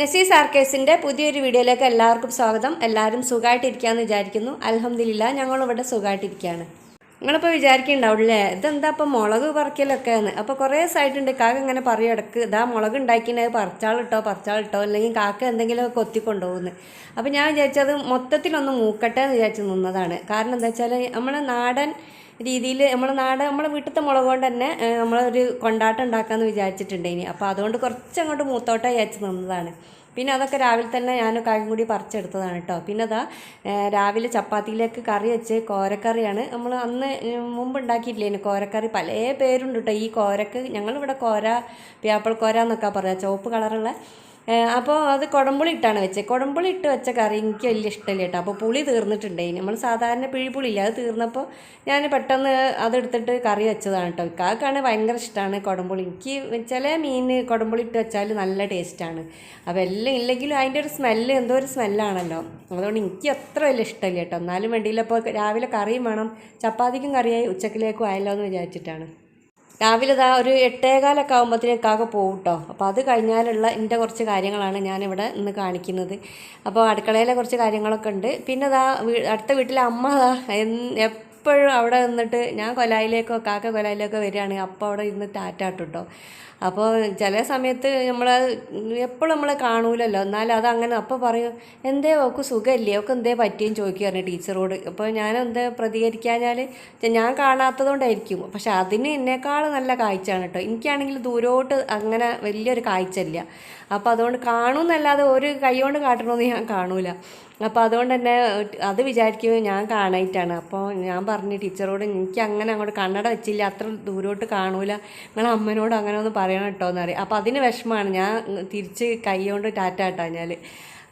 നസീസ് ആർക്കേസിന്റെ പുതിയൊരു വീഡിയോയിലേക്ക് എല്ലാവർക്കും സ്വാഗതം. എല്ലാവരും സുഖമായിട്ടിരിക്കുകയെന്ന് വിചാരിക്കുന്നു. അലഹമില്ല ഞങ്ങളിവിടെ സുഖമായിട്ടിരിക്കുകയാണ് നിങ്ങളിപ്പോൾ വിചാരിക്കുന്നുണ്ടാവില്ലേ ഇതെന്താ ഇപ്പോൾ മുളക് പറിക്കലൊക്കെ എന്ന് അപ്പോൾ കുറേ ദിവസമായിട്ടുണ്ട് കാക്ക ഇങ്ങനെ പറയും ഇടയ്ക്ക് ഇതാ മുളക് ഉണ്ടാക്കിയത് പറിച്ചാളിട്ടോ പറിച്ചാളിട്ടോ അല്ലെങ്കിൽ കാക്ക എന്തെങ്കിലുമൊക്കെ കൊത്തിക്കൊണ്ടുപോകുന്നു. അപ്പോൾ ഞാൻ വിചാരിച്ചത് മൊത്തത്തിലൊന്ന് മൂക്കട്ടെ എന്ന് വിചാരിച്ച് നിന്നതാണ്. കാരണം എന്താ വെച്ചാൽ നമ്മുടെ നാടൻ രീതിയിൽ നമ്മൾ നാട് നമ്മളെ വീട്ടിലത്തെ മുളക് കൊണ്ട് തന്നെ നമ്മളൊരു കൊണ്ടാട്ടം ഉണ്ടാക്കാമെന്ന് വിചാരിച്ചിട്ടുണ്ടേനി അപ്പോൾ അതുകൊണ്ട് കുറച്ച് അങ്ങോട്ട് മൂത്തോട്ടം വിചാരിച്ച് നിന്നതാണ്. പിന്നെ അതൊക്കെ രാവിലെ തന്നെ ഞാൻ കായും കൂടി പറിച്ചെടുത്തതാണ് കേട്ടോ പിന്നെ അതാ രാവിലെ ചപ്പാത്തിയിലേക്ക് കറി വെച്ച് കോരക്കറിയാണ് നമ്മൾ അന്ന് മുമ്പ് ഉണ്ടാക്കിയിട്ടില്ലേ കോരക്കറി. പല പേരുണ്ട് കേട്ടോ ഈ കോരക്ക് ഞങ്ങളിവിടെ കോര പ്യാപ്പിൾ കോര എന്നൊക്കെ പറയാം. ചുവപ്പ് കളറുള്ള അപ്പോൾ അത് കുടംപുളി ഇട്ടാണ് വെച്ചത് കുടംപുളി ഇട്ട് വെച്ച കറി എനിക്ക് വലിയ ഇഷ്ടമില്ല കേട്ടോ അപ്പോൾ പുളി തീർന്നിട്ടുണ്ടായി നമ്മൾ സാധാരണ പിഴിപ്പുളിയില്ല അത് തീർന്നപ്പോൾ ഞാൻ പെട്ടെന്ന് അതെടുത്തിട്ട് കറി വെച്ചതാണ് കേട്ടോ ഇക്കാക്കാണ് ഭയങ്കര ഇഷ്ടമാണ് കുടംപുളി. എനിക്ക് ചില മീൻ കുടംപുളി ഇട്ട് വെച്ചാൽ നല്ല ടേസ്റ്റാണ്. അപ്പോൾ എല്ലാം ഇല്ലെങ്കിലും അതിന്റെ ഒരു സ്മെല്ല് എന്തോ ഒരു സ്മെല്ലാണല്ലോ. അതുകൊണ്ട് എനിക്ക് അത്ര വലിയ ഇഷ്ടമില്ല കേട്ടോ എന്നാലും വേണ്ടിയില്ല. അപ്പോൾ രാവിലെ കറിയും വേണം. ചപ്പാത്തിക്കും കറിയായി ഉച്ചക്കിലേക്കും ആയല്ലോ എന്ന് വിചാരിച്ചിട്ടാണ്. രാവിലെ ഇതാ ഒരു എട്ടേകാലൊക്കെ ആകുമ്പോഴത്തേനും കാക്ക പോകും കേട്ടോ അപ്പോൾ അത് കഴിഞ്ഞാലുള്ള എന്റെ കുറച്ച് കാര്യങ്ങളാണ് ഞാനിവിടെ ഇന്ന് കാണിക്കുന്നത്. അപ്പോൾ അടുക്കളയിലെ കുറച്ച് കാര്യങ്ങളൊക്കെ ഉണ്ട്. പിന്നെ ഇതാ അടുത്ത വീട്ടിലെ അമ്മ ഇതാ എപ്പോഴും അവിടെ നിന്നിട്ട് ഞാൻ കൊലായിലേക്കോ കാക്ക കൊലായിലേക്കോ വരികയാണെങ്കിൽ അപ്പോൾ അവിടെ ഇരുന്ന് ടാറ്റാട്ടോ അപ്പോൾ ചില സമയത്ത് നമ്മൾ എപ്പോഴും നമ്മളെ കാണൂലല്ലോ. എന്നാലും അങ്ങനെ അപ്പോൾ പറയും എന്തേ ഓക്ക് സുഖമില്ലേ? ഒക്കെ എന്തേ പറ്റിയെന്ന് ചോദിക്കുകയാണ് ടീച്ചറോട്. അപ്പോൾ ഞാൻ എന്താ പ്രതികരിക്കാഞ്ഞാൽ ഞാൻ കാണാത്തതുകൊണ്ടായിരിക്കും. പക്ഷെ അതിന് എന്നെക്കാൾ നല്ല കാഴ്ചയാണ് കേട്ടോ. എനിക്കാണെങ്കിൽ ദൂരോട്ട് അങ്ങനെ വലിയൊരു കാഴ്ച ഇല്ല അപ്പോൾ അതുകൊണ്ട് കാണുമെന്നല്ലാതെ ഒരു കൈ കൊണ്ട് കാട്ടണമെന്ന് ഞാൻ കാണൂല. അപ്പോൾ അതുകൊണ്ട് തന്നെ അത് വിചാരിക്കുമ്പോൾ ഞാൻ കാണായിട്ടാണ്. അപ്പോൾ ഞാൻ പറഞ്ഞു ടീച്ചറോട് എനിക്ക് അങ്ങനെ അങ്ങോട്ട് കണ്ണട വെച്ചില്ല അത്ര ദൂരോട്ട് കാണൂല. നിങ്ങൾ അമ്മനോട് അങ്ങനെ ഒന്ന് പറയണം കേട്ടോ എന്ന് പറയും. അപ്പോൾ അതിന് വിഷമമാണ്. ഞാൻ തിരിച്ച് കൈ കൊണ്ട് ടാറ്റ ഇട്ടാഞ്ഞാൽ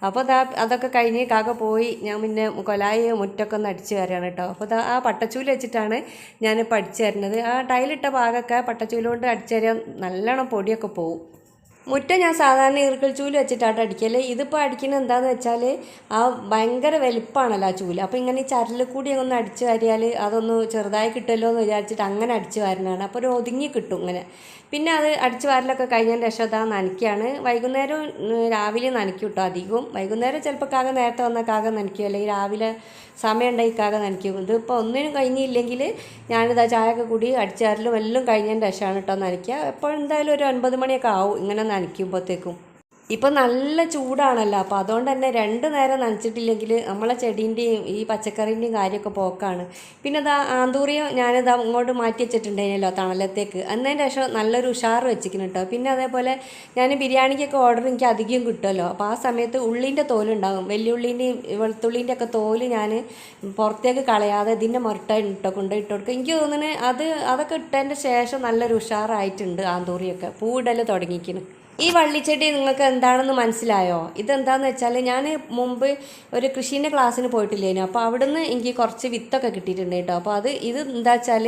അപ്പോൾ അതാ അതൊക്കെ കഴിഞ്ഞ് കാക്ക പോയി. ഞാൻ പിന്നെ കൊലായി മുറ്റൊക്കെ ഒന്ന് അടിച്ച് കയറിയാണ് കേട്ടോ. അപ്പോൾ ദാ ആ പട്ടച്ചൂൽ വെച്ചിട്ടാണ് ഞാൻ പഠിച്ചു തരുന്നത് ആ ടൈലിട്ട ഭാഗമൊക്കെ പട്ടച്ചൂൽ കൊണ്ട് അടിച്ചു തരാൻ നല്ലോണം പൊടിയൊക്കെ പോവും. മുറ്റം ഞാൻ സാധാരണ ഈർക്കൽ ചൂൽ വെച്ചിട്ടാണ് അടിക്കൽ. ഇതിപ്പോൾ അടിക്കുന്നത് എന്താന്ന് വെച്ചാൽ ആ ഭയങ്കര വലിപ്പമാണല്ലോ ആ ചൂൽ. അപ്പോൾ ഇങ്ങനെ ഈ ചരലിൽ കൂടി ഒന്ന് അടിച്ചു വാരിയാൽ അതൊന്ന് ചെറുതായി കിട്ടുമല്ലോ എന്ന് വിചാരിച്ചിട്ട് അങ്ങനെ അടിച്ചു വാരുന്നതാണ്. അപ്പോൾ ഒരു ഒതുങ്ങി കിട്ടും ഇങ്ങനെ. പിന്നെ അത് അടിച്ചു വാരലൊക്കെ കഴിഞ്ഞതിന് ശേഷം അതാ നനയ്ക്കുകയാണ് വൈകുന്നേരം രാവിലെ നനയ്ക്കും കേട്ടോ അധികവും. വൈകുന്നേരം ചിലപ്പോൾ കാക നേരത്തെ വന്ന കാക നനയ്ക്കും. അല്ലെങ്കിൽ രാവിലെ സമയം ഉണ്ടെങ്കിൽ കാക നനയ്ക്കും. ഇതിപ്പോൾ ഒന്നിനും കഴിഞ്ഞില്ലെങ്കിൽ ഞാനിതാ ചായയൊക്കെ കൂടി അടിച്ചാരലും എല്ലാം കഴിഞ്ഞതിന് ശേഷമാണ് കേട്ടോ നനയ്ക്കുക എപ്പോഴെന്തായാലും ഒരു ഒൻപത് മണിയൊക്കെ ആവും ഇങ്ങനെ നനയ്ക്കുമ്പോഴത്തേക്കും ഇപ്പം നല്ല ചൂടാണല്ലോ അപ്പോൾ അതുകൊണ്ട് തന്നെ രണ്ട് നേരം നനച്ചിട്ടില്ലെങ്കിൽ നമ്മളെ ചെടീന്റെയും ഈ പച്ചക്കറീന്റെയും കാര്യമൊക്കെ പോക്കാണ്. പിന്നെ ഇതാ ആന്തൂറിയം ഞാനിതാ ഇങ്ങോട്ട് മാറ്റി വെച്ചിട്ടുണ്ടായിരുന്നല്ലോ തണലത്തേക്ക്. എന്നതിന്റെ ശേഷം നല്ലൊരു ഉഷാർ വെച്ചിരിക്കുന്നു കേട്ടോ പിന്നെ അതേപോലെ ഞാൻ ബിരിയാണിക്കൊക്കെ ഓർഡർ എനിക്ക് അധികം കിട്ടുമല്ലോ അപ്പോൾ ആ സമയത്ത് ഉള്ളിന്റെ തോലുണ്ടാകും. വെല്ലുള്ളീന്റെയും വെളുത്തുള്ളീന്റെ ഒക്കെ തോൽ ഞാൻ പുറത്തേക്ക് കളയാതെ ഇതിന്റെ മുരട്ട ഇട്ടോ കൊണ്ട് ഇട്ട് കൊടുക്കും. എനിക്ക് തോന്നുന്നത് അത് അതൊക്കെ ഇട്ടതിന്റെ ശേഷം നല്ലൊരു ഉഷാറായിട്ടുണ്ട് ആന്തൂറിയൊക്കെ. പൂവിടൽ തുടങ്ങിക്കുന്നു ഈ വള്ളിച്ചെടി നിങ്ങൾക്ക് എന്താണെന്ന് മനസ്സിലായോ? ഇതെന്താന്ന് വെച്ചാൽ ഞാൻ മുമ്പ് ഒരു കൃഷീന്റെ ക്ലാസ്സിന് പോയിട്ടില്ലേനു? അപ്പോൾ അവിടുന്ന് എനിക്ക് കുറച്ച് വിത്തൊക്കെ കിട്ടിയിട്ടുണ്ട് കേട്ടോ. അപ്പോൾ അത് ഇത് എന്താ വെച്ചാൽ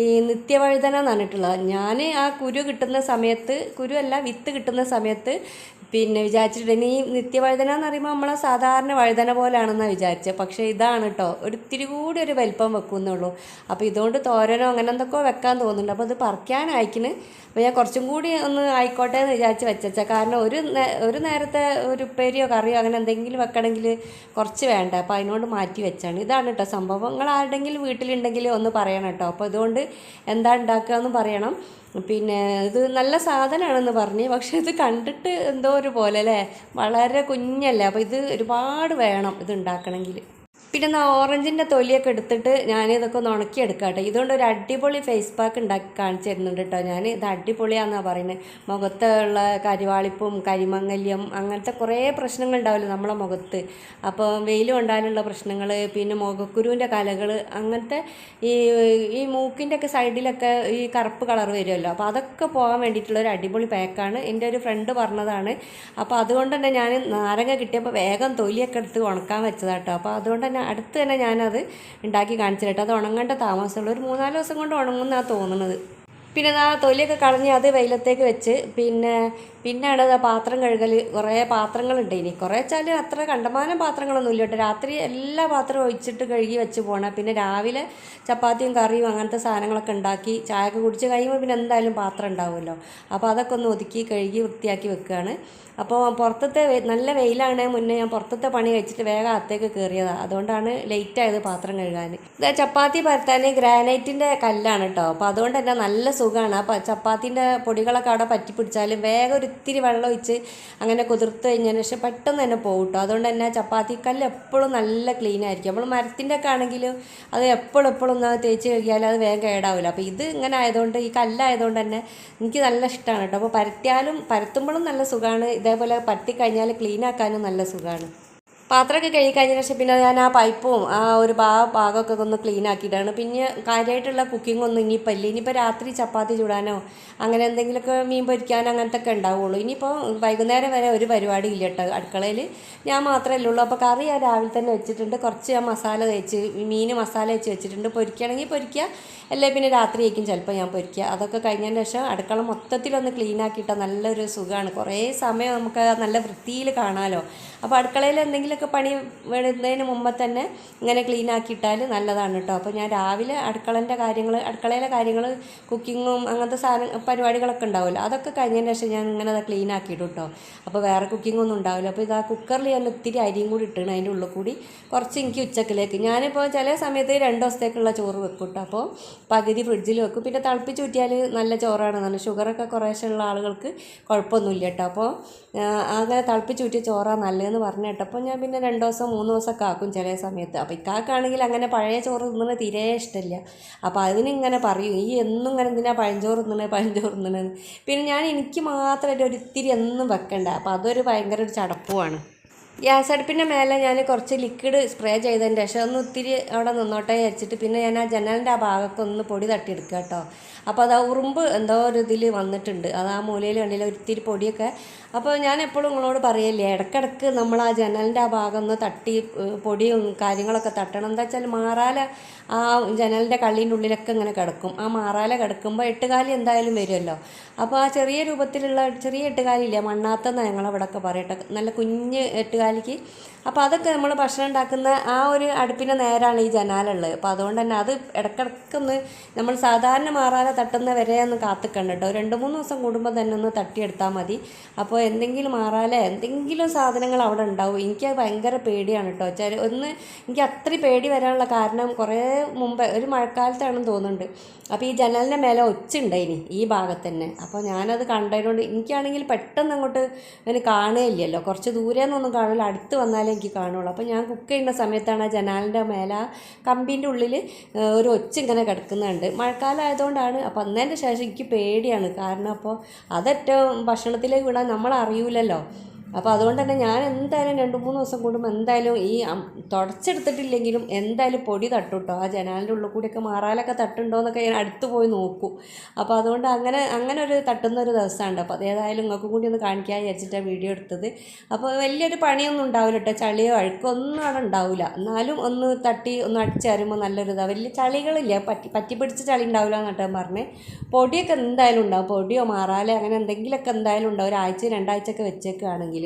ഈ നിത്യവഴുതന എന്ന് പറഞ്ഞിട്ടുള്ളത് ഞാൻ ആ കുരു കിട്ടുന്ന സമയത്ത് കുരു അല്ല വിത്ത് കിട്ടുന്ന സമയത്ത് പിന്നെ വിചാരിച്ചിട്ടുണ്ട് ഈ നിത്യവഴുതന എന്ന് പറയുമ്പോൾ നമ്മളെ സാധാരണ വഴുതന പോലെയാണെന്നാണ് വിചാരിച്ചത് പക്ഷേ ഇതാണ് കേട്ടോ ഒരു ഇത്തിരി കൂടി ഒരു വലിപ്പം വെക്കുന്നുള്ളൂ അപ്പോൾ ഇതുകൊണ്ട് തോരനോ അങ്ങനെ എന്തൊക്കെയോ വെക്കാൻ തോന്നുന്നുണ്ട്. അപ്പോൾ ഇത് അയക്കണ്. അപ്പോൾ ഞാൻ കുറച്ചും കൂടി ഒന്ന് ആയിക്കോട്ടെ എന്ന് വിചാരിച്ച് വെച്ചാൽ കാരണം ഒരു ഒരു നേരത്തെ ഒരു ഉപ്പേരിയോ കറിയോ അങ്ങനെ എന്തെങ്കിലും വെക്കണമെങ്കിൽ കുറച്ച് വേണ്ട. അപ്പോൾ അതിനോട് മാറ്റി വെച്ചാണ്. ഇതാണ് കേട്ടോ സംഭവങ്ങൾ ആരുടെങ്കിലും വീട്ടിലുണ്ടെങ്കിൽ ഒന്ന് പറയണം കേട്ടോ അപ്പോൾ ഇതുകൊണ്ട് എന്താ ഉണ്ടാക്കുക എന്ന് പറയണം. പിന്നെ ഇത് നല്ല സാധനമാണെന്ന് പറഞ്ഞ്. പക്ഷെ ഇത് കണ്ടിട്ട് എന്തോ ഒരു പോലെ അല്ലേ? വളരെ കുഞ്ഞല്ലേ. അപ്പോൾ ഇത് ഒരുപാട് വേണം ഇത് ഉണ്ടാക്കണമെങ്കിൽ. പിന്നെ ഓറഞ്ചിന്റെ തൊലിയൊക്കെ എടുത്തിട്ട് ഞാൻ ഇതൊക്കെ ഒന്ന് ഉണക്കിയെടുക്കാം കേട്ടോ ഇതുകൊണ്ട് ഒരു അടിപൊളി ഫേസ് പാക്ക് ഉണ്ടാക്കി കാണിച്ചു തരുന്നുണ്ട് കേട്ടോ ഞാൻ ഇത് അടിപൊളിയാണെന്നാണ് പറയുന്നത് മുഖത്തുള്ള കരിവാളിപ്പും കരിമങ്ങല്യം അങ്ങനത്തെ കുറേ പ്രശ്നങ്ങൾ ഉണ്ടാവില്ല നമ്മളെ മുഖത്ത്. അപ്പോൾ വെയിൽ കൊണ്ടാലുള്ള പ്രശ്നങ്ങൾ പിന്നെ മുഖക്കുരുവിന്റെ കലകൾ അങ്ങനത്തെ ഈ ഈ മൂക്കിന്റെ ഒക്കെ സൈഡിലൊക്കെ ഈ കറുപ്പ് കളർ വരുമല്ലോ അപ്പോൾ അതൊക്കെ പോകാൻ വേണ്ടിയിട്ടുള്ള ഒരു അടിപൊളി പാക്കാണ് എന്റെ ഒരു ഫ്രണ്ട് പറഞ്ഞതാണ്. അപ്പോൾ അതുകൊണ്ട് തന്നെ ഞാൻ നാരങ്ങ കിട്ടിയപ്പോൾ വേഗം തൊലിയൊക്കെ എടുത്ത് ഉണക്കാൻ വെച്ചതാട്ടോ അപ്പോൾ അതുകൊണ്ട് തന്നെ അടുത്ത് തന്നെ ഞാനത് ഉണ്ടാക്കി കാണിച്ചു കേട്ടോ. അത് ഉണങ്ങേണ്ട താമസമുള്ളൂ ഒരു മൂന്നാൽ ദിവസം കൊണ്ട് ഉണങ്ങുമെന്നാണ് തോന്നുന്നത്. പിന്നെ ആ തൊലിയൊക്കെ കളഞ്ഞ് അത് വെയിലത്തേക്ക് വെച്ച് പിന്നെ പിന്നെ അവിടെ പാത്രം കഴുകൽ കുറേ പാത്രങ്ങളുണ്ട് ഇനി. കുറേ വെച്ചാൽ അത്ര കണ്ടമാനം പാത്രങ്ങളൊന്നും കേട്ടോ. രാത്രി എല്ലാ പാത്രവും ഒഴിച്ചിട്ട് കഴുകി വെച്ച് പോകണം പിന്നെ രാവിലെ ചപ്പാത്തിയും കറിയും അങ്ങനത്തെ സാധനങ്ങളൊക്കെ ഉണ്ടാക്കി ചായയൊക്കെ കുടിച്ച് കഴിയുമ്പോൾ പിന്നെ എന്തായാലും പാത്രം ഉണ്ടാവുമല്ലോ. അപ്പോൾ അതൊക്കെ ഒന്ന് ഒതുക്കി കഴുകി വൃത്തിയാക്കി വെക്കുകയാണ് അപ്പോൾ പുറത്തത്തെ നല്ല വെയിലാണ്. മുന്നേ ഞാൻ പുറത്തത്തെ പണി കഴിച്ചിട്ട് വേഗം അകത്തേക്ക് കയറിയതാണ് അതുകൊണ്ടാണ് ലേറ്റ് ആയത് പാത്രം കഴുകാൻ ഇത് ചപ്പാത്തി പരത്താൻ ഗ്രാനൈറ്റിന്റെ കല്ലാണ് കേട്ടോ. അപ്പോൾ അതുകൊണ്ട് തന്നെ നല്ല സുഖമാണ് അപ്പോൾ ചപ്പാത്തിന്റെ പൊടികളൊക്കെ അവിടെ പറ്റി പിടിച്ചാലും വേഗം ഒരു ഇത്തിരി വെള്ളം ഒഴിച്ച് അങ്ങനെ കുതിർത്ത് കഴിഞ്ഞതിന് ശേഷം പെട്ടെന്ന് തന്നെ പോകും അതുകൊണ്ട് തന്നെ ചപ്പാത്തി കല്ല് എപ്പോഴും നല്ല ക്ലീൻ ആയിരിക്കും. നമ്മൾ മരത്തിന്റെ ഒക്കെ ആണെങ്കിലും അത് എപ്പോഴും എപ്പോഴും ഒന്ന് തേച്ച് കഴുകിയാൽ അത് വേഗം കേടാവില്ല അപ്പോൾ ഇത് ഇങ്ങനെ ആയതുകൊണ്ട് ഈ കല്ലായതുകൊണ്ട് തന്നെ എനിക്ക് നല്ല ഇഷ്ടമാണ് കേട്ടോ അപ്പോൾ പരത്തിയാലും പരത്തുമ്പോഴും നല്ല സുഖമാണ് ഇതേപോലെ പരത്തി കഴിഞ്ഞാൽ ക്ലീൻ ആക്കാനും നല്ല സുഖമാണ് പാത്രമൊക്കെ കഴുകി കഴിഞ്ഞ ശേഷം പിന്നെ ഞാൻ ആ പൈപ്പും ആ ഒരു ഭാ ഭാഗമൊക്കെ ഒന്ന് ക്ലീൻ ആക്കിയിട്ടാണ്. പിന്നെ കാര്യമായിട്ടുള്ള കുക്കിംഗ് ഒന്നും ഇനിയിപ്പോൾ ഇല്ല ഇനിയിപ്പോൾ രാത്രി ചപ്പാത്തി ചൂടാനോ അങ്ങനെ എന്തെങ്കിലുമൊക്കെ മീൻ പൊരിക്കാനോ അങ്ങനത്തെ ഒക്കെ ഉണ്ടാവുള്ളൂ. ഇനിയിപ്പോൾ വൈകുന്നേരം വരെ ഒരു പരിപാടി ഇല്ല കേട്ടോ അടുക്കളയിൽ ഞാൻ മാത്രമേ ഉള്ളൂ. അപ്പോൾ കറി ഞാൻ രാവിലെ തന്നെ വെച്ചിട്ടുണ്ട്. കുറച്ച് ഞാൻ മസാല തേച്ച് മീൻ മസാല വെച്ച് വെച്ചിട്ടുണ്ട്. പൊരിക്കുകയാണെങ്കിൽ പൊരിക്കുക. അല്ലേ പിന്നെ രാത്രിയായിരിക്കും ചിലപ്പോൾ ഞാൻ പൊരിക്കുക. അതൊക്കെ കഴിഞ്ഞതിന് ശേഷം അടുക്കള മൊത്തത്തിലൊന്ന് ക്ലീൻ ആക്കിയിട്ടാൽ നല്ലൊരു സുഖമാണ്. കുറേ സമയം നമുക്ക് നല്ല വൃത്തിയിൽ കാണാമല്ലോ അപ്പോൾ അടുക്കളയിൽ എന്തെങ്കിലുമൊക്കെ പണി വരുന്നതിന് മുമ്പ് തന്നെ ഇങ്ങനെ ക്ലീൻ ആക്കിയിട്ടാൽ നല്ലതാണ് കേട്ടോ. അപ്പോൾ ഞാൻ രാവിലെ അടുക്കളന്റെ കാര്യങ്ങൾ അടുക്കളയിലെ കാര്യങ്ങൾ കുക്കിങ്ങും അങ്ങനത്തെ സാധനം പരിപാടികളൊക്കെ ഉണ്ടാവുമല്ലോ. അതൊക്കെ കഴിഞ്ഞതിന് ശേഷം ഞാൻ ഇങ്ങനെ അത് ക്ലീൻ ആക്കിയിട്ടു കേട്ടോ. അപ്പോൾ വേറെ കുക്കിംഗ് ഒന്നും ഉണ്ടാവില്ല. അപ്പോൾ ഇതാ കുക്കറിൽ ഞാൻ ഒത്തിരി അരിയും കൂടി ഇട്ടാണ് അതിന്റെ ഉള്ളിൽ കൂടി കുറച്ച് എനിക്ക് ഉച്ചക്കിലേക്ക്. ഞാനിപ്പോൾ ചില സമയത്ത് രണ്ട് ദിവസത്തേക്കുള്ള ചോറ് വെക്കും കേട്ടോ. അപ്പോൾ പകുതി ഫ്രിഡ്ജിൽ വെക്കും. പിന്നെ തിളപ്പിച്ച് ഊറ്റിയാൽ നല്ല ചോറാണ്. നല്ല ഷുഗറൊക്കെ കുറേശ്ശെ ഉള്ള ആളുകൾക്ക് കുഴപ്പമൊന്നുമില്ല കേട്ടോ. അപ്പോൾ ആ, അങ്ങനെ തിളപ്പിച്ച് ഊറ്റിയ ചോറാണ് നല്ലതെന്ന് പറഞ്ഞു കേട്ടപ്പോൾ ഞാൻ പിന്നെ രണ്ട് ദിവസം മൂന്ന് ദിവസമൊക്കെ ആക്കും ചില സമയത്ത്. അപ്പോൾ ഇക്കാക്കാണെങ്കിൽ അങ്ങനെ പഴയ ചോറ് തിന്നുന്നത് തീരെ ഇഷ്ടമില്ല അപ്പോൾ അതിനിങ്ങനെ പറയും ഈ എന്നും ഇങ്ങനെ എന്തിനാ പഴഞ്ചോറ് തിന്നണേ പഴഞ്ചോറ് തിന്നണേ പിന്നെ ഞാൻ എനിക്ക് മാത്രമായിട്ട് ഒരു ഇത്തിരി എന്നും വെക്കണ്ട. അപ്പോൾ അതൊരു ഭയങ്കര ഒരു ചടപ്പുമാണ് ഗ്യാസ് അടുപ്പിന്റെ മേലെ ഞാൻ കുറച്ച് ലിക്വിഡ് സ്പ്രേ ചെയ്തതിന് ശേഷം ഒന്ന് ഒത്തിരി അവിടെ നിന്നോട്ടെ വിചാരിച്ചിട്ട് പിന്നെ ഞാൻ ആ ജനലിന്റെ ആ ഭാഗത്തൊന്ന് പൊടി തട്ടിയെടുക്കുക കേട്ടോ. അപ്പോൾ അത് ആ ഉറുമ്പ് എന്തോ ഒരു ഇതിൽ വന്നിട്ടുണ്ട്. അത് ആ മൂലയിൽ കണ്ടില്ല ഒത്തിരി പൊടിയൊക്കെ. അപ്പോൾ ഞാൻ എപ്പോഴും നിങ്ങളോട് പറയല്ലേ ഇടക്കിടക്ക് നമ്മൾ ആ ജനലിന്റെ ആ ഭാഗം ഒന്ന് തട്ടി പൊടിയും കാര്യങ്ങളൊക്കെ തട്ടണം. എന്താ വെച്ചാൽ മാറാല ആ ജനലിന്റെ കള്ളീന്റെ ഉള്ളിലൊക്കെ ഇങ്ങനെ കിടക്കും. ആ മാറാല കിടക്കുമ്പോൾ എട്ടുകാലി എന്തായാലും വരുമല്ലോ. അപ്പോൾ ആ ചെറിയ രൂപത്തിലുള്ള ചെറിയ എട്ടുകാലില്ലേ മണ്ണാത്തെന്ന് ഞങ്ങളവിടെയൊക്കെ പറയട്ടെ നല്ല കുഞ്ഞ് എട്ടുകാലിക്ക്. അപ്പോൾ അതൊക്കെ നമ്മൾ ഭക്ഷണം ഉണ്ടാക്കുന്ന ആ ഒരു അടുപ്പിന്റെ നേരാണ് ഈ ജനാലുള്ളത്. അപ്പോൾ അതുകൊണ്ട് തന്നെ അത് ഇടയ്ക്കിടയ്ക്കൊന്ന് നമ്മൾ സാധാരണ മാറാല തട്ടുന്ന വരെ ഒന്ന് കാത്തിക്കണ്ട കേട്ടോ രണ്ട് മൂന്ന് ദിവസം കൂടുമ്പോൾ തന്നെ ഒന്ന് തട്ടിയെടുത്താൽ മതി. അപ്പോൾ എന്തെങ്കിലും മാറാലേ എന്തെങ്കിലും സാധനങ്ങൾ അവിടെ ഉണ്ടാവും. എനിക്ക് ഭയങ്കര പേടിയാണ് കേട്ടോ വെച്ചാൽ ഒന്ന് എനിക്ക് അത്ര പേടി വരാനുള്ള കാരണം കുറേ മുമ്പ് ഒരു മഴക്കാലത്താണെന്ന് തോന്നുന്നുണ്ട്. അപ്പോൾ ഈ ജനലിന്റെ മേലെ ഒച്ചുണ്ടായിനി ഈ ഭാഗത്ത് തന്നെ. അപ്പോൾ ഞാനത് കണ്ടതിനോട് എനിക്കാണെങ്കിൽ പെട്ടെന്ന് അങ്ങോട്ട് അതിന് കാണുകയില്ലല്ലോ കുറച്ച് ദൂരെ നിന്നൊന്നും കാണില്ല അടുത്ത് വന്നാലേ എനിക്ക് കാണുള്ളൂ. അപ്പോൾ ഞാൻ കുക്ക് ചെയ്യുന്ന സമയത്താണ് ആ ജനാലിന്റെ മേലെ കമ്പീന്റെ ഉള്ളിൽ ഒരു ഒച്ച ഇങ്ങനെ കിടക്കുന്നുണ്ട്. മഴക്കാലം ആയതുകൊണ്ടാണ് അപ്പോൾ അന്നതിന്റെ ശേഷം എനിക്ക് പേടിയാണ്. കാരണം അപ്പോൾ അതേറ്റവും ഭക്ഷണത്തിലേക്ക് വിടാൻ നമ്മൾ അപ്പോൾ അതുകൊണ്ട് തന്നെ ഞാൻ എന്തായാലും രണ്ട് മൂന്ന് ദിവസം കൂടുമ്പോൾ എന്തായാലും ഈ തുടച്ചെടുത്തിട്ടില്ലെങ്കിലും എന്തായാലും പൊടി തട്ടുട്ടോ. ആ ജനാലിന്റെ ഉള്ളിൽ കൂടിയൊക്കെ മാറാലൊക്കെ തട്ടുണ്ടോ എന്നൊക്കെ ഞാൻ അടുത്ത് പോയി നോക്കും. അപ്പോൾ അതുകൊണ്ട് അങ്ങനെ അങ്ങനെ ഒരു തട്ടുന്ന ഒരു ദിവസമുണ്ട് അപ്പോൾ അത് ഏതായാലും നിങ്ങൾക്കും കൂടി ഒന്ന് കാണിക്കാൻ വിചാരിച്ചിട്ടാണ് വീഡിയോ എടുത്തത്. അപ്പോൾ വലിയൊരു പണിയൊന്നും ഉണ്ടാവില്ല കേട്ടോ ചളിയോ അഴുക്കോ ഒന്നും അവിടെ ഉണ്ടാവില്ല. എന്നാലും ഒന്ന് തട്ടി ഒന്ന് അടിച്ചേരുമ്പോൾ നല്ലൊരു ഇതാണ് വലിയ ചളികളില്ല. പറ്റി പറ്റി പിടിച്ച ചളി ഉണ്ടാവില്ല എന്നിട്ട് പറഞ്ഞേ. പൊടിയൊക്കെ എന്തായാലും ഉണ്ടാവും. പൊടിയോ മാറാലോ അങ്ങനെ എന്തെങ്കിലുമൊക്കെ എന്തായാലും ഉണ്ടാവും. ഒരാഴ്ച രണ്ടാഴ്ചയൊക്കെ വെച്ചേക്കുകയാണെങ്കിൽ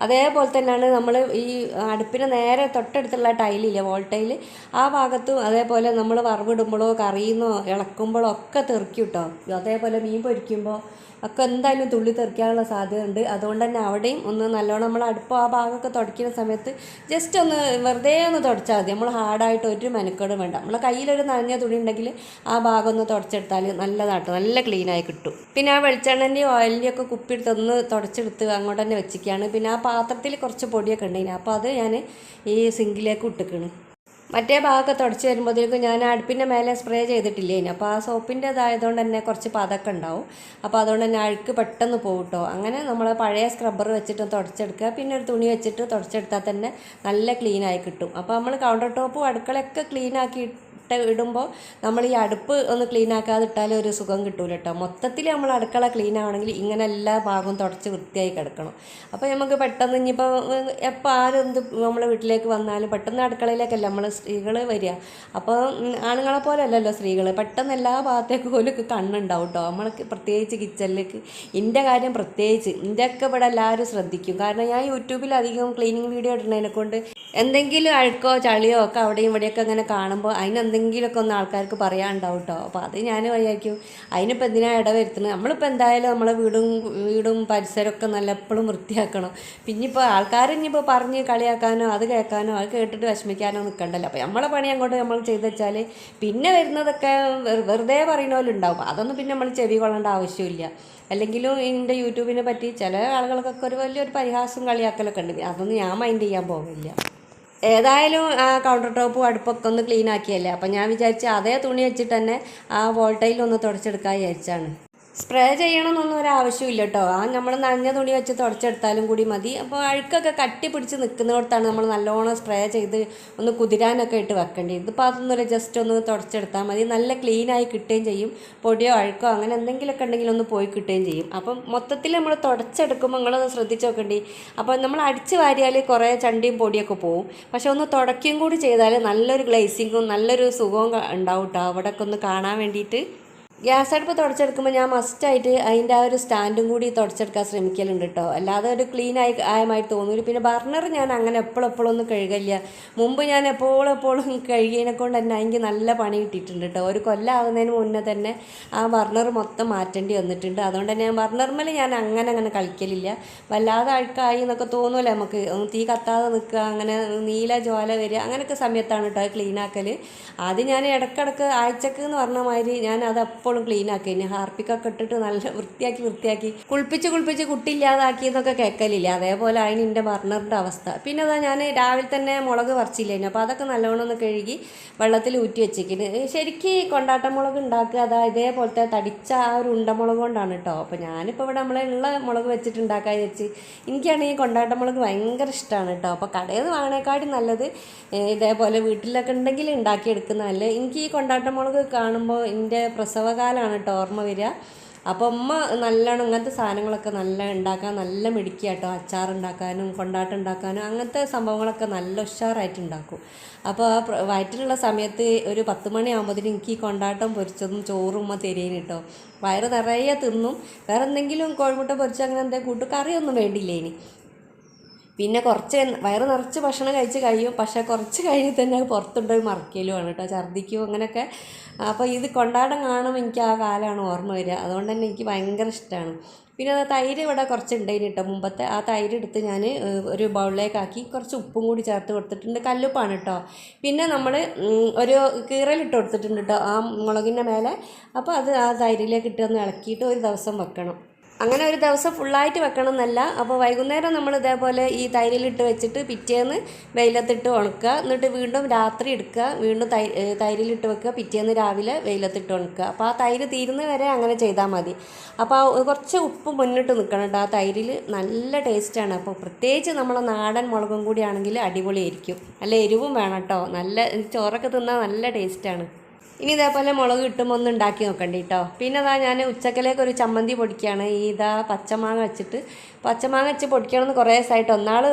അതേപോലെ തന്നെയാണ് നമ്മൾ ഈ അടുപ്പിന് നേരെ തൊട്ടടുത്തുള്ള ടൈലില്ലേ വോൾ ടൈൽ ആ ഭാഗത്തും അതേപോലെ നമ്മൾ വറവിടുമ്പോഴോ കറിയുന്നോ ഇളക്കുമ്പോഴോ ഒക്കെ തെറിക്കും കേട്ടോ അതേപോലെ മീൻ പൊരിക്കുമ്പോൾ ഒക്കെ എന്തായാലും തുള്ളി തെറിക്കാനുള്ള സാധ്യതയുണ്ട്. അതുകൊണ്ട് തന്നെ അവിടെയും ഒന്ന് നല്ലോണം നമ്മൾ അടുപ്പ് ആ ഭാഗമൊക്കെ തുടയ്ക്കുന്ന സമയത്ത് ജസ്റ്റ് ഒന്ന് വെറുതെ ഒന്ന് തുടച്ചാൽ മതി. നമ്മൾ ഹാർഡായിട്ട് ഒരു മെനക്കേടും വേണ്ട. നമ്മൾ കയ്യിലൊരു നനഞ്ഞ തുണി ഉണ്ടെങ്കിൽ ആ ഭാഗം ഒന്ന് തുടച്ചെടുത്താൽ നല്ലതാട്ടോ. നല്ല ക്ലീനായി കിട്ടും. പിന്നെ ആ വെളിച്ചെണ്ണന്റെയും ഓയിലിന്റെയും ഒക്കെ കുപ്പിയെടുത്ത് ഒന്ന് തുടച്ചെടുത്ത് അങ്ങോട്ട് തന്നെ വെച്ചിരിക്കുകയാണ്. പിന്നെ ആ പാത്രത്തിൽ കുറച്ച് പൊടിയൊക്കെ ഉണ്ടായിന്. അപ്പോൾ അത് ഞാൻ ഈ സിങ്കിലേക്ക് ഇട്ടിക്കണ് മറ്റേ ഭാഗമൊക്കെ തുടച്ച് വരുമ്പോഴത്തേക്കും ഞാൻ അടുപ്പിന്റെ മേലെ സ്പ്രേ ചെയ്തിട്ടില്ലേ ഇനി. അപ്പോൾ ആ സോപ്പിന്റെ ഇതായതുകൊണ്ട് തന്നെ കുറച്ച് പതക്കം ഉണ്ടാവും. അപ്പോൾ അതുകൊണ്ട് തന്നെ അഴുക്ക് പെട്ടെന്ന് പോകും അങ്ങനെ നമ്മൾ പഴയ സ്ക്രബ്ബർ വെച്ചിട്ട് തുടച്ചെടുക്കുക. പിന്നെ ഒരു തുണി വെച്ചിട്ട് തുടച്ചെടുത്താൽ തന്നെ നല്ല ക്ലീനായി കിട്ടും. അപ്പോൾ നമ്മൾ കൗണ്ടർ ടോപ്പും അടുക്കളയൊക്കെ ക്ലീൻ ആക്കി ഇട്ട ഇടുമ്പോൾ നമ്മൾ ഈ അടുപ്പ് ഒന്ന് ക്ലീൻ ആക്കാതെ ഇട്ടാൽ ഒരു സുഖം കിട്ടൂല കേട്ടോ മൊത്തത്തിൽ നമ്മൾ അടുക്കള ക്ലീൻ ആവണമെങ്കിൽ ഇങ്ങനെ എല്ലാ ഭാഗവും തുടച്ച് വൃത്തിയായി കിടക്കണം. അപ്പോൾ നമുക്ക് പെട്ടെന്ന് ഇനിയിപ്പോൾ എപ്പോൾ ആരും എന്ത് നമ്മളെ വീട്ടിലേക്ക് വന്നാലും പെട്ടെന്ന് അടുക്കളയിലേക്കല്ല നമ്മൾ സ്ത്രീകൾ വരിക. അപ്പോൾ ആണുങ്ങളെ പോലെ അല്ലല്ലോ സ്ത്രീകൾ പെട്ടെന്ന് എല്ലാ ഭാഗത്തേക്കും പോലും കണ്ണുണ്ടാവും കേട്ടോ നമ്മൾക്ക് പ്രത്യേകിച്ച് കിച്ചണിലേക്ക് എന്റെ കാര്യം പ്രത്യേകിച്ച്. എന്റെ ഒക്കെ ഇവിടെ എല്ലാവരും ശ്രദ്ധിക്കും. കാരണം ഞാൻ യൂട്യൂബിൽ അധികം ക്ലീനിങ് വീഡിയോ ഇടുന്നതിനെ കൊണ്ട് എന്തെങ്കിലും അഴുക്കോ ചളിയോ ഒക്കെ അവിടെയും ഇവിടെയൊക്കെ അങ്ങനെ കാണുമ്പോൾ അതിനെന്തെങ്കിലുമൊക്കെ ഒന്ന് ആൾക്കാർക്ക് പറയാനുണ്ടാവും കേട്ടോ അപ്പോൾ അത് ഞാൻ വഴിയാക്കും. അതിനിപ്പോൾ എന്തിനാ ഇട വരുത്തുന്നത്? നമ്മളിപ്പോൾ എന്തായാലും നമ്മളെ വീടും വീടും പരിസരമൊക്കെ നല്ല എപ്പോഴും വൃത്തിയാക്കണം. പിന്നെ ഇപ്പോൾ ആൾക്കാർ ഇനിയിപ്പോൾ പറഞ്ഞ് കളിയാക്കാനോ അത് കേൾക്കാനോ അത് കേട്ടിട്ട് വിഷമിക്കാനോ നിൽക്കണ്ടല്ലോ അപ്പോൾ നമ്മളെ പണി അങ്ങോട്ട് നമ്മൾ ചെയ്ത് വെച്ചാൽ പിന്നെ വരുന്നതൊക്കെ വെറു- വെറുതെ പറയുന്ന പോലെ ഉണ്ടാവും. അതൊന്നും പിന്നെ നമ്മൾ ചെവി കൊള്ളേണ്ട ആവശ്യമില്ല. അല്ലെങ്കിലും എന്റെ യൂട്യൂബിനെ പറ്റി ചില ആളുകൾക്കൊക്കെ ഒരു വലിയൊരു പരിഹാസം കളിയാക്കലൊക്കെ ഉണ്ട്. അതൊന്നും ഞാൻ മൈൻഡ് ചെയ്യാൻ പോകില്ല ഏതായാലും ആ കൗണ്ടർ ടോപ്പും അടുപ്പൊക്കെ ഒന്ന് ക്ലീൻ ആക്കിയല്ലേ? അപ്പം ഞാൻ വിചാരിച്ചു അതേ തുണി വെച്ചിട്ട് തന്നെ ആ വോൾട്ടയിൽ ഒന്ന് തുടച്ചെടുക്കാൻ വിചാരിച്ചാണ്. സ്പ്രേ ചെയ്യണമെന്നൊന്നും ഒരു ആവശ്യമില്ല കേട്ടോ ആ നമ്മൾ നനഞ്ഞ തുണി വെച്ച് തുടച്ചെടുത്താലും കൂടി മതി. അപ്പോൾ അഴുക്കൊക്കെ കട്ടി പിടിച്ച് നിൽക്കുന്നിടത്താണ് നമ്മൾ നല്ലോണം സ്പ്രേ ചെയ്ത് ഒന്ന് കുതിരാനൊക്കെ ഇട്ട് വെക്കേണ്ടത്. ഇതിപ്പോൾ അതൊന്നുമില്ല ജസ്റ്റ് ഒന്ന് തുടച്ചെടുത്താൽ മതി. നല്ല ക്ലീനായി കിട്ടുകയും ചെയ്യും. പൊടിയോ അഴുക്കോ അങ്ങനെ എന്തെങ്കിലുമൊക്കെ ഉണ്ടെങ്കിൽ ഒന്ന് പോയി കിട്ടുകയും ചെയ്യും. അപ്പം മൊത്തത്തിൽ നമ്മൾ തുടച്ചെടുക്കുമ്പോൾ നിങ്ങളൊന്ന് ശ്രദ്ധിച്ച് നോക്കേണ്ടി. അപ്പോൾ നമ്മൾ അടിച്ച് വാരിയാൽ കുറേ ചണ്ടിയും പൊടിയൊക്കെ പോവും. പക്ഷെ ഒന്ന് തുടക്കുകയും കൂടി ചെയ്താൽ നല്ലൊരു ഗ്ലേസിങ്ങും നല്ലൊരു സുഖവും ഉണ്ടാവും കേട്ടോ അവിടെയൊക്കെ ഒന്ന് കാണാൻ വേണ്ടിയിട്ട്. ഗ്യാസ് അടുപ്പ് തുടച്ചെടുക്കുമ്പോൾ ഞാൻ മസ്റ്റായിട്ട് അതിന്റെ ആ ഒരു സ്റ്റാൻഡും കൂടി തുടച്ചെടുക്കാൻ ശ്രമിക്കലുണ്ട് കേട്ടോ അല്ലാതെ ഒരു ക്ലീൻ ആയി ആയമായിട്ട് തോന്നൂല. പിന്നെ ബർണർ ഞാൻ അങ്ങനെ എപ്പോഴും എപ്പോഴും ഒന്നും കഴുകില്ല മുമ്പ് ഞാൻ എപ്പോഴും എപ്പോഴും കഴുകിയതിനെ കൊണ്ട് തന്നെ എനിക്ക് നല്ല പണി കിട്ടിയിട്ടുണ്ട് കേട്ടോ ഒരു കൊല്ലാവുന്നതിന് മുന്നേ തന്നെ ആ ബർണർ മൊത്തം മാറ്റേണ്ടി വന്നിട്ടുണ്ട്. അതുകൊണ്ട് തന്നെ ഞാൻ ബർണർമേൽ ഞാൻ അങ്ങനെ അങ്ങനെ കളിക്കലില്ല. വല്ലാതെ അഴുക്കായി എന്നൊക്കെ തോന്നൂല നമുക്ക്. തീ കത്താതെ നിൽക്കുക അങ്ങനെ നീല ജ്വാല വരിക അങ്ങനെയൊക്കെ സമയത്താണ് കേട്ടോ അത് ക്ലീൻ ആക്കൽ ആദ്യം ഞാൻ ഇടക്കിടക്ക് ആഴ്ചക്ക് എന്ന് പറഞ്ഞ മാതിരി ഞാൻ അത് എപ്പോഴും ക്ലീൻ ആക്കി. ഇനി ഹാർപ്പിക്കൊക്കെ ഇട്ടിട്ട് നല്ല വൃത്തിയാക്കി വൃത്തിയാക്കി. കുളിപ്പിച്ച് കുളിപ്പിച്ച് കുട്ടിയില്ലാതാക്കി എന്നൊക്കെ കേൾക്കലില്ല അതേപോലെ അതിന് എന്റെ ബർണറിന്റെ അവസ്ഥ. പിന്നെ അതാ ഞാൻ രാവിലെ തന്നെ മുളക് പറിച്ചില്ലേനു. അപ്പോൾ അതൊക്കെ നല്ലോണം ഒന്ന് കഴുകി വെള്ളത്തിൽ ഊറ്റി വെച്ചേക്കിന് ശരിക്ക് കൊണ്ടാട്ട മുളക് ഉണ്ടാക്കുക അതാ ഇതേപോലത്തെ തടിച്ച ആ ഒരു ഉണ്ടമുളക് കൊണ്ടാണ് കേട്ടോ അപ്പോൾ ഞാനിപ്പോൾ ഇവിടെ നമ്മളെ ഉള്ള മുളക് വെച്ചിട്ട് വിചാരിച്ച് എനിക്കാണെങ്കിൽ കൊണ്ടാട്ട മുളക് ഭയങ്കര ഇഷ്ടമാണ് കേട്ടോ അപ്പോൾ കടയിൽ നിന്ന് വാങ്ങണേക്കാട്ടും നല്ലത് ഇതേപോലെ വീട്ടിലൊക്കെ ഉണ്ടെങ്കിൽ ഉണ്ടാക്കിയെടുക്കുന്നതല്ലേ എനിക്ക് ഈ കൊണ്ടാട്ട മുളക് കാണുമ്പോൾ എന്റെ പ്രസവകാലമാണ് കേട്ടോ ഓർമ്മ വരിക. അപ്പോൾ ഉമ്മ നല്ലോണം ഇങ്ങനത്തെ സാധനങ്ങളൊക്കെ നല്ല ഉണ്ടാക്കാൻ നല്ല മിടിക്കുക കേട്ടോ. അച്ചാർ ഉണ്ടാക്കാനും കൊണ്ടാട്ടം ഉണ്ടാക്കാനും അങ്ങനത്തെ സംഭവങ്ങളൊക്കെ നല്ല ഉഷാറായിട്ട് ഉണ്ടാക്കും. അപ്പോൾ ആ വയറ്റിലുള്ള സമയത്ത് ഒരു പത്ത് മണിയാകുമ്പോഴത്തേന് എനിക്ക് ഈ കൊണ്ടാട്ടം പൊരിച്ചതും ചോറും ഉമ്മ തരുകയും കേട്ടോ. വയറ് നിറയെ തിന്നും. വേറെ എന്തെങ്കിലും കോഴിമുട്ട പൊരിച്ച് അങ്ങനെ എന്തെങ്കിലും കൂട്ടും. കറിയൊന്നും വേണ്ടിയില്ലേ ഇനി പിന്നെ കുറച്ച് വയറ് നിറച്ച് ഭക്ഷണം കഴിച്ച് കഴിയും. പക്ഷേ കുറച്ച് കഴിഞ്ഞ് തന്നെ പുറത്തുണ്ടോയി മറക്കലുമാണ് കേട്ടോ. ഛർദ്ദിക്കും അങ്ങനെയൊക്കെ. അപ്പോൾ ഇത് കൊണ്ടാടം കാണുമ്പോൾ എനിക്ക് ആ കാലമാണ് ഓർമ്മ വരിക. അതുകൊണ്ട് തന്നെ എനിക്ക് ഭയങ്കര ഇഷ്ടമാണ്. പിന്നെ തൈര് ഇവിടെ കുറച്ച് ഉണ്ടായിന് കേട്ടോ മുമ്പത്തെ. ആ തൈര് എടുത്ത് ഞാൻ ഒരു ബൗളിലേക്കാക്കി കുറച്ച് ഉപ്പും കൂടി ചേർത്ത് കൊടുത്തിട്ടുണ്ട്. കല്ലുപ്പാണ് കേട്ടോ. പിന്നെ നമ്മൾ ഒരു കീറലിട്ട് കൊടുത്തിട്ടുണ്ട് കേട്ടോ. ആ മുളകിന്റെ മേലെ. അപ്പോൾ അത് ആ തൈരിലേക്ക് ഇട്ടൊന്ന് ഇളക്കിയിട്ട് ഒരു ദിവസം വെക്കണം. അങ്ങനെ ഒരു ദിവസം ഫുള്ളായിട്ട് വെക്കണം എന്നല്ല അപ്പോൾ വൈകുന്നേരം നമ്മൾ ഇതേപോലെ ഈ തൈരിലിട്ട് വെച്ചിട്ട് പിറ്റേന്ന് വെയിലത്തിട്ട് ഉണക്കുക. എന്നിട്ട് വീണ്ടും രാത്രി എടുക്കുക. വീണ്ടും തൈ തൈരിലിട്ട് വെക്കുക. പിറ്റേന്ന് രാവിലെ വെയിലത്തിട്ട് ഉണക്കുക. അപ്പോൾ ആ തൈര് തീരുന്ന വരെ അങ്ങനെ ചെയ്താൽ മതി. അപ്പോൾ കുറച്ച് ഉപ്പ് മുന്നിട്ട് നിൽക്കണം കേട്ടോ. ആ തൈരിൽ നല്ല ടേസ്റ്റാണ് അപ്പോൾ പ്രത്യേകിച്ച് നമ്മളെ നാടൻ മുളകും കൂടിയാണെങ്കിൽ അടിപൊളിയായിരിക്കും. നല്ല എരിവും വേണം കേട്ടോ. നല്ല ചോറൊക്കെ തിന്നാൽ നല്ല ടേസ്റ്റാണ് ഇനി ഇതേപോലെ മുളക് കിട്ടുമ്പോൾ ഒന്ന് ഉണ്ടാക്കി നോക്കണ്ടി കേട്ടോ പിന്നെ അതാ ഞാൻ ഉച്ചക്കലേക്ക് ഒരു ചമ്മന്തി പൊടിക്കുകയാണ് ഈ ഇതാ പച്ചമാങ്ങ വെച്ചിട്ട് പച്ചമാങ്ങ വെച്ച് പൊടിക്കണമെന്ന് കുറേ ദിവസമായിട്ട് ഒന്നാൾ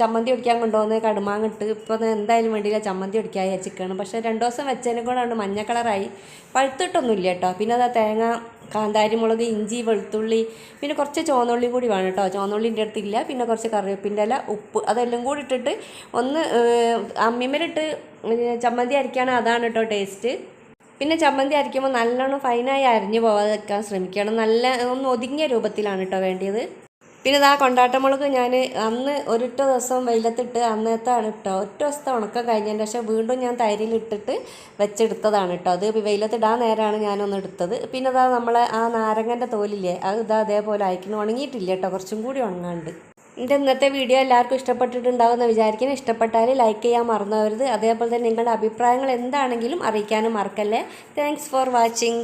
ചമ്മന്തി പൊടിക്കാൻ കൊണ്ടുപോകുന്നത് കടുമാങ്ങ ഇട്ട് ഇപ്പോൾ എന്തായാലും വേണ്ടിയില്ല ചമ്മന്തി പൊടിക്കാൻ വെച്ചിരിക്കുകയാണ് പക്ഷേ രണ്ട് ദിവസം വെച്ചതിനെ കൂടെ മഞ്ഞ കളറായി. പഴുത്തിട്ടൊന്നുമില്ല കേട്ടോ പിന്നെ അതാ തേങ്ങ കാന്താരി മുളക് ഇഞ്ചി വെളുത്തുള്ളി പിന്നെ കുറച്ച് ചോന്നുള്ളി കൂടി വേണം കേട്ടോ ചോന്നുള്ളിന്റെ അടുത്തില്ല പിന്നെ കുറച്ച് കറിവേപ്പിന്റെ ഇല ഉപ്പ് അതെല്ലാം കൂടി ഇട്ടിട്ട് ഒന്ന് അമ്മിമേലിട്ട് ചമ്മന്തി അരിക്കുകയാണ് അതാണ് കേട്ടോ ടേസ്റ്റ്. പിന്നെ ചമ്മന്തി അരയ്ക്കുമ്പോൾ നല്ലോണം ഫൈനായി അരിഞ്ഞു പോകാതെ വെക്കാൻ ശ്രമിക്കണം. നല്ല ഒന്ന് ഒതുങ്ങിയ രൂപത്തിലാണ് കേട്ടോ വേണ്ടിയത്. പിന്നെ ഇതാ കൊണ്ടാട്ടമുളക് ഞാൻ അന്ന് ഒരിട്ട ദിവസം വെയിലത്തിട്ട് അന്നത്താണ് കേട്ടോ ഒറ്റ ദിവസത്തെ ഉണക്കം കഴിഞ്ഞതിന് ശേഷം വീണ്ടും ഞാൻ തൈരിലിട്ടിട്ട് വെച്ചെടുത്തതാണ് കേട്ടോ അത് വെയിലത്തിടാൻ നേരമാണ് ഞാനൊന്ന് എടുത്തത്. പിന്നെ ഇതാ നമ്മളെ ആ നാരങ്ങന്റെ തോലില്ലേ അത് ഇതാ അതേപോലെ അയക്കണം ഉണങ്ങിയിട്ടില്ല കേട്ടോ കുറച്ചും കൂടി ഉണങ്ങാണ്ട്. എന്റെ ഇന്നത്തെ വീഡിയോ എല്ലാവർക്കും ഇഷ്ടപ്പെട്ടിട്ടുണ്ടാവുമെന്ന് വിചാരിക്കുന്നു. ഇഷ്ടപ്പെട്ടാൽ ലൈക്ക് ചെയ്യാൻ മറന്നു അതേപോലെ തന്നെ നിങ്ങളുടെ അഭിപ്രായങ്ങൾ എന്താണെങ്കിലും അറിയിക്കാനും മറക്കല്ലേ. Thanks for watching